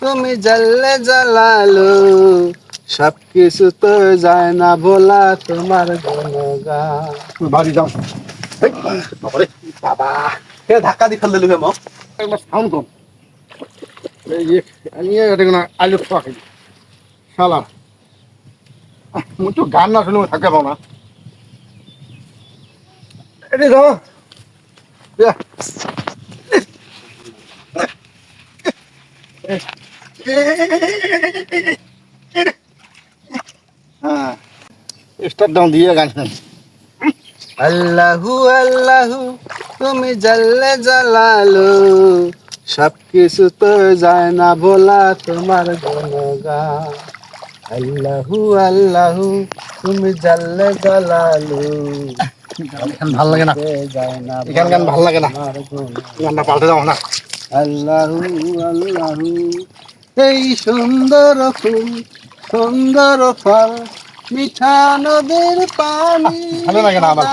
তুমি জ্বললে জ্বালালো সব কিছু তো যায় না বলা তোমার বাড়ি যাও। বাবা। ধাক্কা দি ফেললে লুকে আলু খাই। শালা। তো গান না শুনে থাকে পাও না ইয়া। হ্যাঁ। স্টার্ট ডাউন দিয়ে গান আল্লাহু আল্লাহু তুমি জ্বললে জ্বালালো। সব কিছু তো যায় না বলা তোমার গুণগান। আল্লাহু আল্লাহু তুমি জ্বালালো। গান ভালো লাগে না। এখান গান ভালো লাগে না। গানটা পাল্টে যাও না। আল্লাহু আল্লাহু এই সুন্দর ফুল সুন্দর ফল মিঠা নদীর পানি ভালো লাগে না আমার।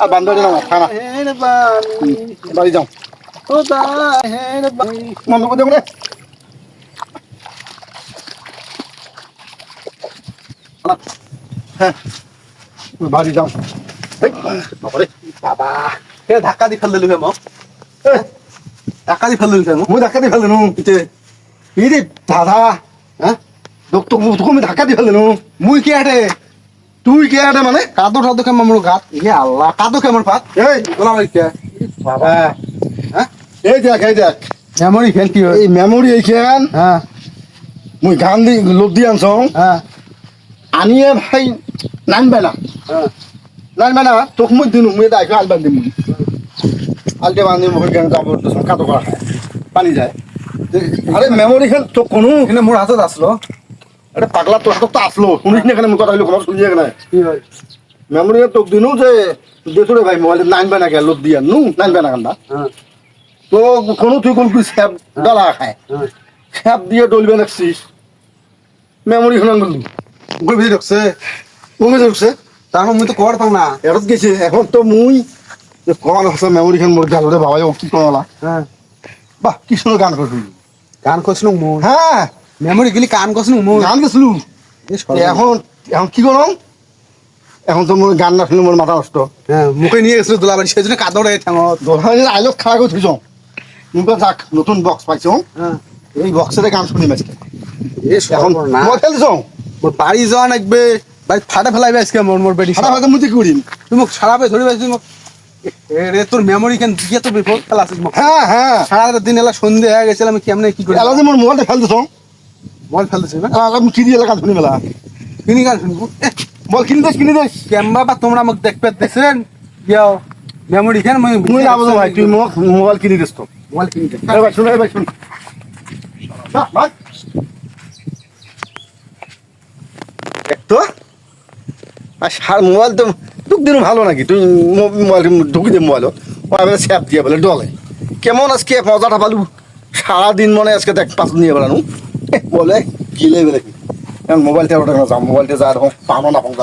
আর বান্ধবী না খানা। বাড়ি যাও। খোদা হের বাণী। মন করে রে। হ্যাঁ বাড়ি যাও। বাবা ধাক্কা দি ফেললে লুকে মোক ধাক্কা দি ফেললে লুকে ধাক্কা দিয়ে ফেললেন ইতে এই রে দাদা হ্যাঁ? তোক ধাক্কা দিয়ে ফেললেন মুই কে আটে? তুই কে আটে মানে? কাদো টাদো কেমন মোর গাত? ইয়ে আল্লাহ কাদো কেমন পাত? এই গোলাম বাবা। হ্যাঁ। এই দেখ এই দেখ। মেমরি ফেল কি হয় এই মেমোরি এইখান হ্যাঁ। মুই গান দি লোক দিয়ে আনছ হ্যাঁ। আনিয়ে ভাই নানবে না হ্যাঁ। নানবে না তোক মুই দিন মুই দাইকে আল বান্ধি মুই। আলটে বান্ধি মুখ কেন যাব তো কাটো করা। পানি যায়। আরে মেমোরি খান তো কোনো এখানে মোর হাতত আসলো। আরে পাগলা তোর হাতত তো আসলো। শুনিস না এখানে কথা হইল খবর শুনিয়ে এখানে? কি হয়? মেমোরি তোক দিনু যে দেখো রে ভাই মোবাইল নানবে না কে লোক দিয়া। নু নানবে না কান্দা হ্যাঁ। তো কোনো তুই কোন কি স্যাপ ডলা খায়। হ্যাঁ। স্যাপ দিয়ে ডলবে নাকছিস মেমোরি খান বললু। মুখের ভিতরে ঢুকছে কমে যাচ্ছে তারপর মুই তো কর না। এরত গেছে এখন তো মুই যে কমান হচ্ছে মেমোরি খান মোর গেল রে বাবা ও কি কমলা হ্যাঁ। বাহ কি সুন্দর গান করবি গান করছিল মোর হ্যাঁ। মেমরি গেলি গান করছিল মোর গান গেছিলু এখন এখন এখন কি করম এখন তো মোর গান না শুনে মোর মাথা নষ্ট। হ্যাঁ মুখে নিয়ে গেছিল দোলাবাড়ি সেই জন্য কাদড়ে ঠেঙত দোকানে আইলত খাওয়া করে থৈছ কিন্তু যাক নতুন বক্স পাইছো। হ্যাঁ। এই বক্সেতে গান শুনি আজকে। এ এখন না খেলিছ? মোর বাড়ি যাওয়া লাগবে। বাড়ি ফাটা ফেলাইবে আজকে মোর মোর বেডি সারা হয়তো মুই কি করিম তুই মোক সারাবে ধরে পাইছিস মোক রে তোর মেমরি কেন দিয়ে তোর বিপদ ফেলা আসিস হ্যাঁ হ্যাঁ। সারা দিন এলা সন্ধে হয়ে গেছিল আমি কেমনে কি করি? এলা মোর মোবাইলটা ফেল দিছ। ফেলতেছি না? আমি কি দিয়ে শুনি মেলা। কিনি গান শুনব? বল কিনি দিস কিনি দিস কেমবা বা তোমরা দেখবে দেখছেন? ইয়াও মেমরি কেন মই মুই না বুঝো ভাই তুই মোক মোবাইল কিনি দিস তো। মোবাইল কিনি দে। ভাই শুন ভাই শুন। ভাই। দেখ তো? আর সার মোবাইল তো দুক দিন ভালো নাকি? তুই মোবাইল ঢুকি দে মোবাইলত। ওরা স্যাপ দিয়ে বলে ডলে কেমন আজকে মজাটা পালু? সারাদিন মনে আজকে দেখ পাঁচ নিয়ে বেড়ানো বলে, গিলে বেড়ে মোবাইলটা ওটা যাও মোবাইলটা যা পানো না, পাও